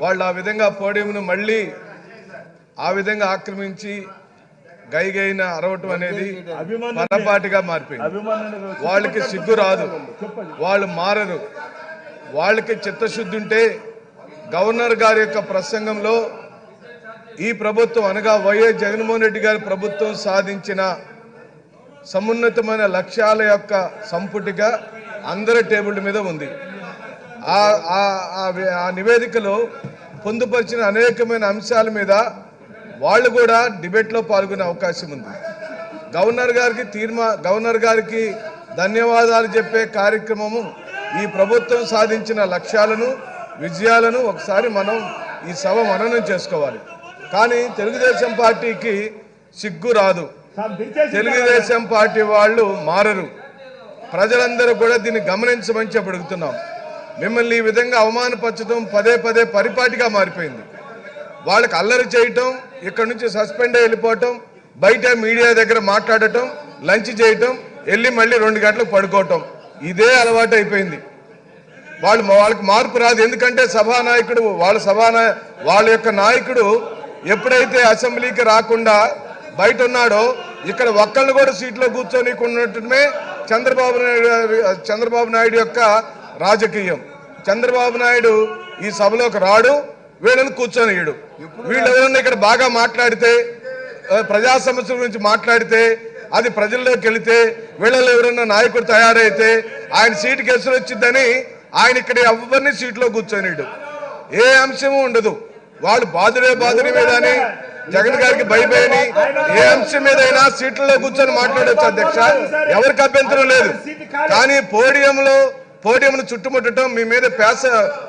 వాళ్ళు ఆ విధంగా పోడియంను మళ్ళీ ఆ విధంగా ఆక్రమించి గైగైన అరవటం అనేది పొరపాటుగా మారిపోయింది. వాళ్ళకి సిగ్గు రాదు. వాళ్ళు మారరు. వాళ్ళకి చిత్తశుద్ధి ఉంటే గవర్నర్ గారి యొక్క ప్రసంగంలో ఈ ప్రభుత్వం అనగా వైఎస్ జగన్మోహన్ రెడ్డి గారి ప్రభుత్వం సాధించిన సమున్నతమైన లక్ష్యాల యొక్క సంపుటిగా అందరి టేబుల్ మీద ఉంది. ఆ నివేదికలో పొందుపరిచిన అనేకమైన అంశాల మీద వాళ్ళు కూడా డిబేట్లో పాల్గొనే అవకాశం ఉంది. గవర్నర్ గారికి తీర్మా గవర్నర్ గారికి ధన్యవాదాలు చెప్పే కార్యక్రమము ఈ ప్రభుత్వం సాధించిన లక్ష్యాలను విజయాలను ఒకసారి మనం ఈ సభ మననం చేసుకోవాలి. కానీ తెలుగుదేశం పార్టీకి సిగ్గు రాదు. తెలుగుదేశం పార్టీ వాళ్ళు మారరు. ప్రజలందరూ కూడా దీన్ని గమనించమని చెప్పి అడుగుతున్నాం. మిమ్మల్ని ఈ విధంగా అవమానపరచడం పదే పదే పరిపాటిగా మారిపోయింది. వాళ్ళకి అల్లరి చేయటం ఇక్కడ నుంచి సస్పెండ్ అయి వెళ్ళిపోవటం బయట మీడియా దగ్గర మాట్లాడటం లంచ్ చేయటం వెళ్ళి మళ్ళీ రెండు గంటలకు పడుకోవటం ఇదే అలవాటు అయిపోయింది. వాళ్ళు వాళ్ళకి మార్పు రాదు. ఎందుకంటే సభానాయకుడు వాళ్ళ సభానా వాళ్ళ యొక్క నాయకుడు ఎప్పుడైతే అసెంబ్లీకి రాకుండా బయట ఉన్నాడో ఇక్కడ ఒక్కళ్ళు కూడా సీట్లో కూర్చొని ఉన్నట్టుమే చంద్రబాబు నాయుడు చంద్రబాబు నాయుడు యొక్క రాజకీయం. చంద్రబాబు నాయుడు ఈ సభలోకి రాడు వీళ్ళని కూర్చొనియడు వీళ్ళు ఎవరన్నా ఇక్కడ బాగా మాట్లాడితే ప్రజా సమస్యల గురించి మాట్లాడితే అది ప్రజల్లోకి వెళితే వీళ్ళలో ఎవరన్నా నాయకుడు తయారైతే ఆయన సీటుకి ఎసురు వచ్చిందని ఆయన ఇక్కడ ఎవరిని సీట్లో కూర్చొనిడు ఏ అంశము ఉండదు. వాళ్ళు బాధుడే బాధుడి మీద అని జగన్ గారికి భయపడి ఏ అంశం మీదైనా సీట్లలో కూర్చొని మాట్లాడొచ్చు అధ్యక్ష. ఎవరికి అభ్యంతరం లేదు. కానీ పోడియంలో పోడియంను చుట్టుముట్టడం మీ మీద పేస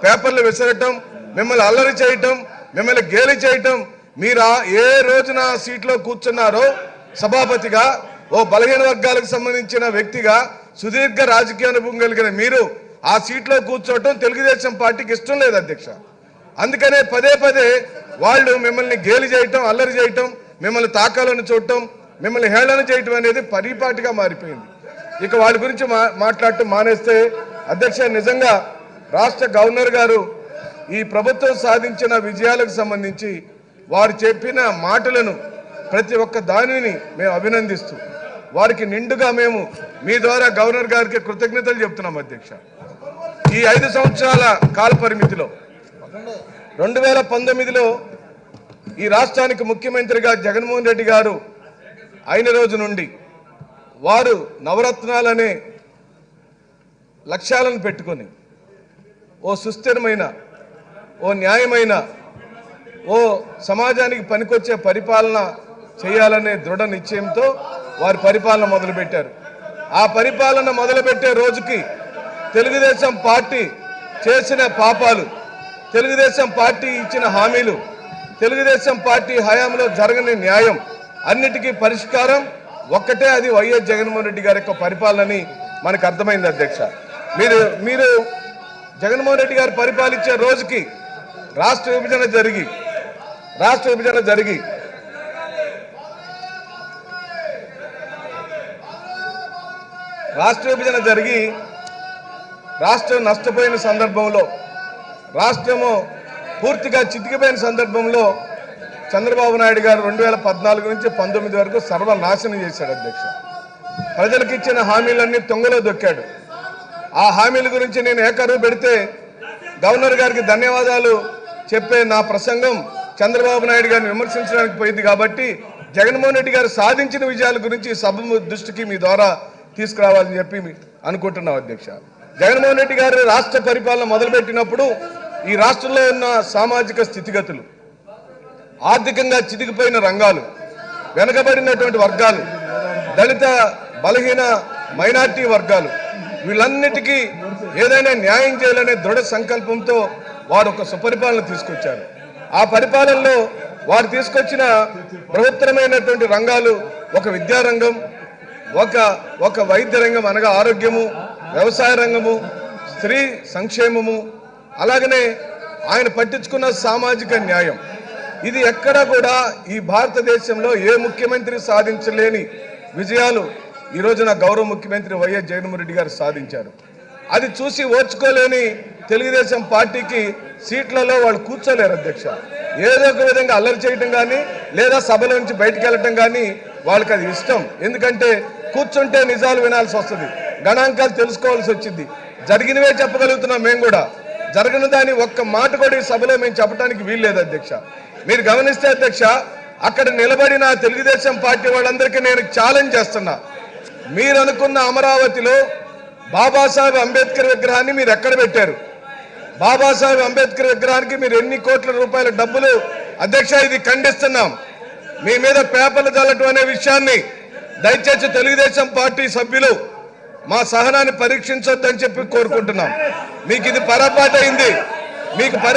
పేపర్లు విసరటం మిమ్మల్ని అల్లరి చేయటం మిమ్మల్ని గేలి చేయటం మీరు ఏ రోజున సీట్లో కూర్చున్నారో సభాపతిగా ఓ బలహీన వర్గాలకు సంబంధించిన వ్యక్తిగా సుదీర్ఘ రాజకీయ అనుభవం కలిగిన మీరు ఆ సీట్లో కూర్చోవటం తెలుగుదేశం పార్టీకి ఇష్టం లేదు అధ్యక్ష. అందుకనే పదే పదే వాళ్ళు మిమ్మల్ని గేలి చేయటం అల్లరి చేయటం మిమ్మల్ని తాకాలను చూడటం మిమ్మల్ని హేళన చేయటం అనేది పరిపాటిగా మారిపోయింది. ఇక వాళ్ళ గురించి మా మాట్లాడటం మానేస్తే అధ్యక్ష నిజంగా రాష్ట్ర గవర్నర్ గారు ఈ ప్రభుత్వం సాధించిన విజయాలకు సంబంధించి వారు చెప్పిన మాటలను ప్రతి ఒక్క దానిని మేము అభినందిస్తూ వారికి నిండుగా మేము మీ ద్వారా గవర్నర్ గారికి కృతజ్ఞతలు చెప్తున్నాం అధ్యక్ష. ఈ ఐదు సంవత్సరాల కాల పరిమితిలో రెండు వేల పంతొమ్మిదిలో ఈ రాష్ట్రానికి ముఖ్యమంత్రిగా జగన్మోహన్ రెడ్డి గారు అయిన రోజు నుండి వారు నవరత్నాలనే లక్ష్యాలను పెట్టుకొని ఓ సుస్థిరమైన ఓ న్యాయమైన ఓ సమాజానికి పనికొచ్చే పరిపాలన చేయాలనే దృఢ నిశ్చయంతో వారి పరిపాలన మొదలుపెట్టారు. ఆ పరిపాలన మొదలుపెట్టే రోజుకి తెలుగుదేశం పార్టీ చేసిన పాపాలు తెలుగుదేశం పార్టీ ఇచ్చిన హామీలు తెలుగుదేశం పార్టీ హయాంలో జరగని న్యాయం అన్నిటికీ పరిష్కారం ఒక్కటే అది వైఎస్ జగన్మోహన్ రెడ్డి గారి యొక్క పరిపాలనని మనకు అర్థమైంది అధ్యక్ష. మీరు మీరు జగన్మోహన్ రెడ్డి గారు పరిపాలించే రోజుకి రాష్ట్ర విభజన జరిగి రాష్ట్ర విభజన జరిగి రాష్ట్ర విభజన జరిగి రాష్ట్రం నష్టపోయిన సందర్భంలో రాష్ట్రము పూర్తిగా చితికిపోయిన సందర్భంలో చంద్రబాబు నాయుడు గారు రెండు వేల పద్నాలుగు నుంచి పంతొమ్మిది వరకు సర్వనాశనం చేశాడు అధ్యక్ష. ప్రజలకు ఇచ్చిన హామీలన్నీ తొంగలో దొక్కాడు. ఆ హామీల గురించి నేను ఏకరు పెడితే గవర్నర్ గారికి ధన్యవాదాలు చెప్పే నా ప్రసంగం చంద్రబాబు నాయుడు గారిని విమర్శించడానికి పోయింది కాబట్టి జగన్మోహన్ రెడ్డి గారు సాధించిన విజయాల గురించి సభ దృష్టికి మీ ద్వారా తీసుకురావాలని చెప్పి మీ- అనుకుంటున్నాం అధ్యక్ష. జగన్మోహన్ రెడ్డి గారు రాష్ట్ర పరిపాలన మొదలుపెట్టినప్పుడు ఈ రాష్ట్రంలో ఉన్న సామాజిక స్థితిగతులు ఆర్థికంగా చితికిపోయిన రంగాలు వెనకబడినటువంటి వర్గాలు దళిత బలహీన మైనార్టీ వర్గాలు వీళ్ళన్నిటికీ ఏదైనా న్యాయం చేయాలనే దృఢ సంకల్పంతో వారు ఒక సుపరిపాలన తీసుకొచ్చారు. ఆ పరిపాలనలో వారు తీసుకొచ్చిన ప్రభుత్వమైనటువంటి రంగాలు ఒక విద్యారంగం ఒక ఒక వైద్య రంగం అనగా ఆరోగ్యము వ్యవసాయ రంగము స్త్రీ సంక్షేమము అలాగనే ఆయన పట్టించుకున్న సామాజిక న్యాయం. ఇది ఎక్కడా కూడా ఈ భారతదేశంలో ఏ ముఖ్యమంత్రి సాధించలేని విజయాలు ఈ రోజున గౌరవ ముఖ్యమంత్రి వైఎస్ జగన్మోహన్ రెడ్డి గారు సాధించారు. అది చూసి ఓర్చుకోలేని తెలుగుదేశం పార్టీకి సీట్లలో వాళ్ళు కూర్చోలేరు అధ్యక్ష. ఏదో ఒక విధంగా అల్లరి చేయటం కానీ లేదా సభల నుంచి బయటకు వెళ్ళటం కానీ వాళ్ళకి అది ఇష్టం. ఎందుకంటే కూర్చుంటే నిజాలు వినాల్సి వస్తుంది. గణాంకాలు తెలుసుకోవాల్సి వచ్చింది. జరిగినవే చెప్పగలుగుతున్నాం మేము కూడా. జరగని దాని ఒక్క మాట కూడా ఈ సభలో మేము చెప్పడానికి వీల్లేదు అధ్యక్ష. మీరు గమనిస్తే అధ్యక్ష అక్కడ నిలబడిన తెలుగుదేశం పార్టీ వాళ్ళందరికీ నేను ఛాలెంజ్ చేస్తున్నా. మీరు అనుకున్న అమరావతిలో బాబాసాహెబ్ అంబేద్కర్ విగ్రహాన్ని మీరు ఎక్కడ పెట్టారు? బాబాసాహెబ్ అంబేద్కర్ విగ్రహానికి మీరు ఎన్ని కోట్ల రూపాయల డబ్బులు? అధ్యక్ష ఇది ఖండిస్తున్నాం. మీ మీద పేపర్లు చల్లటం అనే విషయాన్ని దయచేసి తెలుగుదేశం పార్టీ సభ్యులు మా సహనాన్ని పరీక్షించొద్దని చెప్పి కోరుకుంటున్నాం. మీకు ఇది పొరపాటు అయింది మీకు